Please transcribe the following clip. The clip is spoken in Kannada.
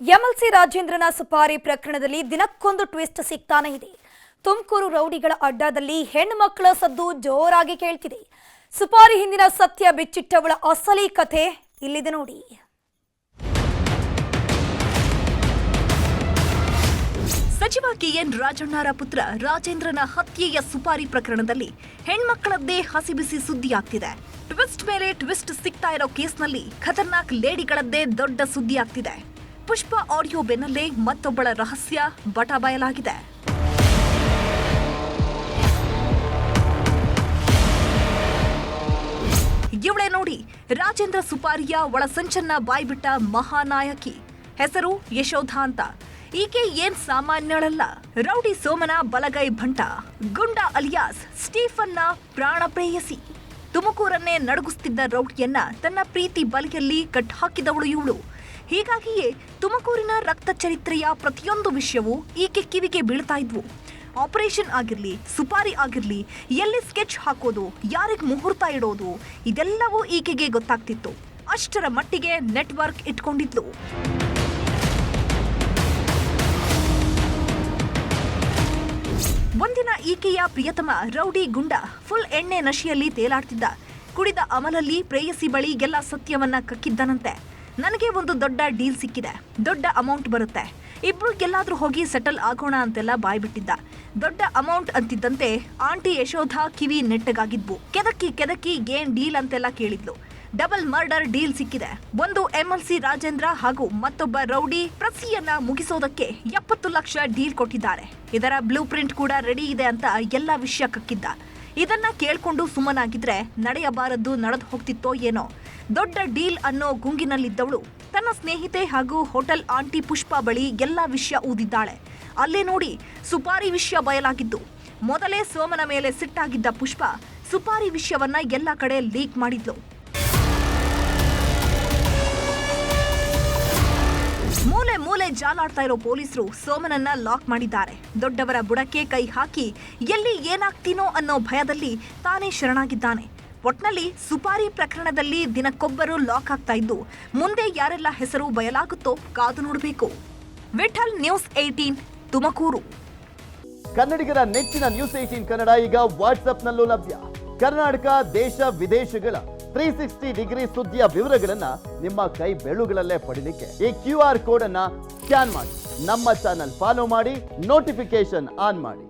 ಎಂಎಲ್ಸಿ ರಾಜೇಂದ್ರನ ಸುಪಾರಿ ಪ್ರಕರಣದಲ್ಲಿ ದಿನಕ್ಕೊಂದು ಟ್ವಿಸ್ಟ್ ಸಿಗ್ತಾನೆ ಇದೆ. ತುಮಕೂರು ರೌಡಿಗಳ ಅಡ್ಡಾದಲ್ಲಿ ಹೆಣ್ಮಕ್ಕಳ ಸದ್ದು ಜೋರಾಗಿ ಕೇಳ್ತಿದೆ. ಸುಪಾರಿ ಹಿಂದಿನ ಸತ್ಯ ಬಿಚ್ಚಿಟ್ಟವಳ ಅಸಲಿ ಕಥೆ ಇಲ್ಲಿದೆ ನೋಡಿ. ಸಚಿವ ಕೆಎನ್ ರಾಜಣ್ಣರ ಪುತ್ರ ರಾಜೇಂದ್ರನ ಹತ್ಯೆಯ ಸುಪಾರಿ ಪ್ರಕರಣದಲ್ಲಿ ಹೆಣ್ಮಕ್ಕಳದ್ದೇ ಹಸಿಬಿಸಿ ಸುದ್ದಿಯಾಗ್ತಿದೆ. ಟ್ವಿಸ್ಟ್ ಮೇಲೆ ಟ್ವಿಸ್ಟ್ ಸಿಗ್ತಾ ಇರೋ ಕೇಸ್ನಲ್ಲಿ ಖತರ್ನಾಕ್ ಲೇಡಿಗಳದ್ದೇ ದೊಡ್ಡ ಸುದ್ದಿ ಆಗ್ತಿದೆ ಪುಷ್ಪ ಆಡಿಯೋ ಬೆನ್ನಲ್ಲೇ ಮತ್ತೊಬ್ಬಳ ರಹಸ್ಯ ಬಟ ಬಯಲಾಗಿದೆ. ಇವಳೆ ನೋಡಿ, ರಾಜೇಂದ್ರ ಸುಪಾರಿಯ ಒಳಸಂಚನ್ನ ಬಾಯ್ಬಿಟ್ಟ ಮಹಾನಾಯಕಿ. ಹೆಸರು ಯಶೋಧ ಅಂತ. ಈಕೆ ಏನ್ ಸಾಮಾನ್ಯಳಲ್ಲ. ರೌಡಿ ಸೋಮನ ಬಲಗೈ ಭಂಟ. ಗುಂಡ ಅಲಿಯಾಸ್ ಸ್ಟೀಫನ್ನ ಪ್ರಾಣ ಪ್ರೇಯಸಿ. ತುಮಕೂರನ್ನೇ ನಡುಗಿಸ್ತಿದ್ದ ರೌಡಿಯನ್ನ ತನ್ನ ಪ್ರೀತಿ ಬಲಿಯಲ್ಲಿ ಕಟ್ಟಾಕಿದವಳು ಇವಳು. ಹೀಗಾಗಿಯೇ ತುಮಕೂರಿನ ರಕ್ತ ಚರಿತ್ರೆಯ ಪ್ರತಿಯೊಂದು ವಿಷಯವೂ ಈಕೆ ಕಿವಿಗೆ ಬೀಳ್ತಾ ಇದ್ವು. ಆಪರೇಷನ್ ಆಗಿರಲಿ, ಸುಪಾರಿ ಆಗಿರಲಿ, ಎಲ್ಲಿ ಸ್ಕೆಚ್ ಹಾಕೋದು, ಯಾರಿಗೆ ಮುಹೂರ್ತ ಇಡೋದು, ಇದೆಲ್ಲವೂ ಈಕೆಗೆ ಗೊತ್ತಾಗ್ತಿತ್ತು. ಅಷ್ಟರ ಮಟ್ಟಿಗೆ ನೆಟ್ವರ್ಕ್ ಇಟ್ಕೊಂಡಿದ್ಲು. ಒಂದಿನ ಈಕೆಯ ಪ್ರಿಯತಮ ರೌಡಿ ಗುಂಡ ಫುಲ್ ಎಣ್ಣೆ ನಶೆಯಲ್ಲಿ ತೇಲಾಡ್ತಿದ್ದ. ಕುಡಿದ ಅಮಲಲ್ಲಿ ಪ್ರೇಯಸಿ ಬಳಿ ಎಲ್ಲ ಸತ್ಯವನ್ನ ಕಕ್ಕಿದ್ದನಂತೆ. ನನಗೆ ಒಂದು ದೊಡ್ಡ ಡೀಲ್ ಸಿಕ್ಕಿದೆ. ದೊಡ್ಡ ಅಮೌಂಟ್ ಬರುತ್ತೆ. ಇಬ್ರು ಎಲ್ಲಾದ್ರೂ ಹೋಗಿ ಸೆಟಲ್ ಆಗೋಣ ಅಂತೆಲ್ಲ ಬಾಯ್ಬಿಟ್ಟಿದ್ದ. ದೊಡ್ಡ ಅಮೌಂಟ್ ಅಂತಿದ್ದಂತೆ ಆಂಟಿ ಯಶೋಧ ಕಿವಿ ನೆಟ್ಟಗಾಗಿದ್ವು. ಕೆದಕಿ ಕೆದಕಿ ಏನ್ ಡೀಲ್ ಅಂತೆಲ್ಲ ಕೇಳಿದ್ಲು. ಡಬಲ್ ಮರ್ಡರ್ ಡೀಲ್ ಸಿಕ್ಕಿದೆ. ಒಂದು ಎಂಎಲ್ಸಿ ರಾಜೇಂದ್ರ ಹಾಗೂ ಮತ್ತೊಬ್ಬ ರೌಡಿ ಪ್ರಸಿಯನ್ನ ಮುಗಿಸೋದಕ್ಕೆ ಎಪ್ಪತ್ತು ಲಕ್ಷ ಡೀಲ್ ಕೊಟ್ಟಿದ್ದಾರೆ. ಇದರ ಬ್ಲೂ ಪ್ರಿಂಟ್ ಕೂಡ ರೆಡಿ ಇದೆ ಅಂತ ಎಲ್ಲ ವಿಷಯ ಕಕ್ಕಿದ್ದ. ಇದನ್ನ ಕೇಳ್ಕೊಂಡು ಸುಮ್ಮನಾಗಿದ್ರೆ ನಡೆಯಬಾರದ್ದು ನಡೆದು ಹೋಗ್ತಿತ್ತೋ ಏನೋ. ದೊಡ್ಡ ಡೀಲ್ ಅನ್ನೋ ಗುಂಗಿನಲ್ಲಿದ್ದವಳು. ತನ್ನ ಸ್ನೇಹಿತೆ ಹಾಗೂ ಹೋಟೆಲ್ ಆಂಟಿ ಪುಷ್ಪ ಬಳಿ ಎಲ್ಲ ವಿಷಯ ಊದಿದ್ದಾಳೆ. ಅಲ್ಲೇ ನೋಡಿ ಸುಪಾರಿ ವಿಷಯ ಬಯಲಾಗಿದ್ದು. ಮೊದಲೇ ಸೋಮನ ಮೇಲೆ ಸಿಟ್ಟಾಗಿದ್ದ ಪುಷ್ಪ ಸುಪಾರಿ ವಿಷಯವನ್ನ ಎಲ್ಲ ಕಡೆ ಲೀಕ್ ಮಾಡಿದ್ಲು. ಮೂಲೆ ಮೂಲೆ ಜಾಲಾಡ್ತಾ ಇರೋ ಪೊಲೀಸರು ಸೋಮನನ್ನ ಲಾಕ್ ಮಾಡಿದ್ದಾರೆ. ದೊಡ್ಡವರ ಬುಡಕ್ಕೆ ಕೈ ಹಾಕಿ ಎಲ್ಲಿ ಏನಾಗ್ತೀನೋ ಅನ್ನೋ ಭಯದಲ್ಲಿ ತಾನೇ ಶರಣಾಗಿದ್ದಾನೆ. ಒಟ್ನಲ್ಲಿ ಸುಪಾರಿ ಪ್ರಕರಣದಲ್ಲಿ ದಿನಕ್ಕೊಬ್ಬರು ಲಾಕ್ ಆಗ್ತಾ ಇದ್ದು, ಮುಂದೆ ಯಾರೆಲ್ಲ ಹೆಸರು ಬಯಲಾಗುತ್ತೋ ಕಾದು ನೋಡಬೇಕು. Vittal news eighteen Tumakuru. ಕನ್ನಡಿಗರ ನೆಚ್ಚಿನ ನ್ಯೂಸ್ ಏಟೀನ್ ಕನ್ನಡ ಈಗ ವಾಟ್ಸ್ಆಪ್ನಲ್ಲೂ ಲಭ್ಯ. ಕರ್ನಾಟಕ, ದೇಶ, ವಿದೇಶಗಳ ತ್ರೀ ಸಿಕ್ಸ್ಟಿ ಡಿಗ್ರಿ ಸುದ್ದಿಯ ವಿವರಗಳನ್ನ ನಿಮ್ಮ ಕೈ ಬೆಳುಗಳಲ್ಲೇ ಪಡೀಲಿಕ್ಕೆ ಈ ಕ್ಯೂ ಆರ್ ಕೋಡ್ ಅನ್ನ ಸ್ಕ್ಯಾನ್ ಮಾಡಿ. ನಮ್ಮ ಚಾನಲ್ ಫಾಲೋ ಮಾಡಿ ನೋಟಿಫಿಕೇಶನ್ ಆನ್ ಮಾಡಿ.